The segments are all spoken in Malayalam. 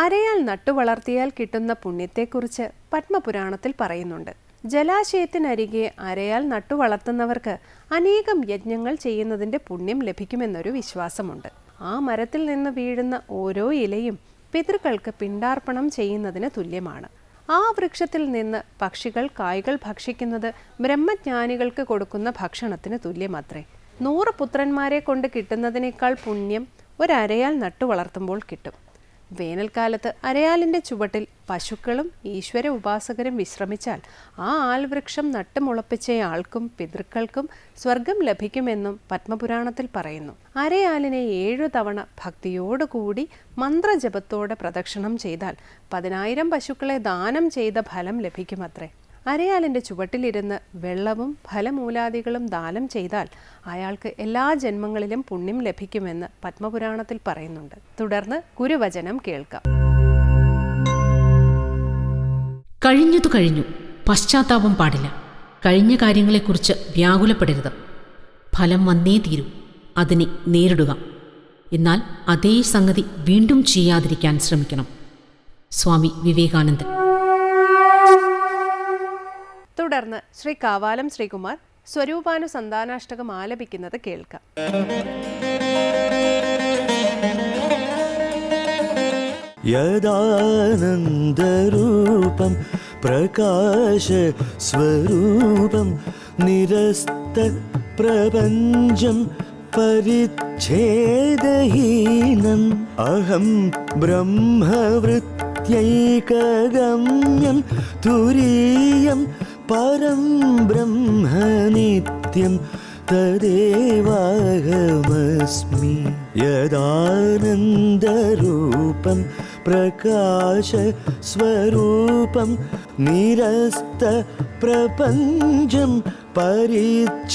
അരയാൽ നട്ടുവളർത്തിയാൽ കിട്ടുന്ന പുണ്യത്തെക്കുറിച്ച് പത്മപുരാണത്തിൽ പറയുന്നുണ്ട്. ജലാശയത്തിനരികെ അരയാൽ നട്ടുവളർത്തുന്നവർക്ക് അനേകം യജ്ഞങ്ങൾ ചെയ്യുന്നതിന്റെ പുണ്യം ലഭിക്കുമെന്നൊരു വിശ്വാസമുണ്ട്. ആ മരത്തിൽ നിന്ന് വീഴുന്ന ഓരോ ഇലയും പിതൃക്കൾക്ക് പിണ്ടാർപ്പണം ചെയ്യുന്നതിന് തുല്യമാണ്. ആ വൃക്ഷത്തിൽ നിന്ന് പക്ഷികൾ കായ്കൾ ഭക്ഷിക്കുന്നത് ബ്രഹ്മജ്ഞാനികൾക്ക് കൊടുക്കുന്ന ഭക്ഷണത്തിന് തുല്യമത്രേ. നൂറ് പുത്രന്മാരെ കൊണ്ട് കിട്ടുന്നതിനേക്കാൾ പുണ്യം ഒരരയാൽ നട്ടുവളർത്തുമ്പോൾ കിട്ടും. വേനൽക്കാലത്ത് അരയാലിന്റെ ചുവട്ടിൽ പശുക്കളും ഈശ്വര ഉപാസകരും വിശ്രമിച്ചാൽ ആ ആൽവൃക്ഷം നട്ടുമുളപ്പിച്ച ആൾക്കും പിതൃക്കൾക്കും സ്വർഗം ലഭിക്കുമെന്നും പത്മപുരാണത്തിൽ പറയുന്നു. അരയാലിനെ ഏഴു തവണ ഭക്തിയോടുകൂടി മന്ത്രജപത്തോടെ പ്രദക്ഷിണം ചെയ്താൽ പതിനായിരം പശുക്കളെ ദാനം ചെയ്ത ഫലം ലഭിക്കുമത്രേ. അരയാലിന്റെ ചുവട്ടിലിരുന്ന് വെള്ളവും ഫലമൂലാദികളും ദാനം ചെയ്താൽ അയാൾക്ക് എല്ലാ ജന്മങ്ങളിലും പുണ്യം ലഭിക്കുമെന്ന് പത്മപുരാണത്തിൽ പറയുന്നുണ്ട്. തുടർന്ന് ഗുരുവചനം കേൾക്കാം. കഴിഞ്ഞതു കഴിഞ്ഞു. പശ്ചാത്താപം പാടില്ല. കഴിഞ്ഞ കാര്യങ്ങളെക്കുറിച്ച് വ്യാകുലപ്പെടരുത്. ഫലം വന്നേ തീരൂ. അതിനെ നേരിടുക. എന്നാൽ അതേ സംഗതി വീണ്ടും ചെയ്യാതിരിക്കാൻ ശ്രമിക്കണം. സ്വാമി വിവേകാനന്ദൻ. തുടർന്ന് ശ്രീ കാവാലം ശ്രീകുമാർ സ്വരൂപാനുസന്താനാഷ്ടകം ആലപിക്കുന്നത് കേൾക്കാം. യദാനന്ദരൂപം പ്രകാശ സ്വരൂപം നിരസ്ത പ്രപഞ്ചം പരിച്ഛേദഹീനം അഹം ബ്രഹ്മവൃത്യൈകഗമ്യം തുരീയം പരം ബ്രഹ്മനിത്യം തദേവാഹമസ്മി യദാനന്ദരൂപം പ്രകാശസ്വരൂപം നിരസ്ത പ്രപഞ്ചം परिच्छेदहीनम्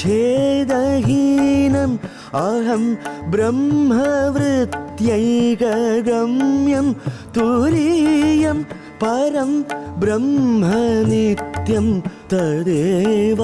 अहं ब्रह्मवृत्त्यैकगम्यं तुरीयं परं ब्रह्म नित्यं तदेवाहमस्मि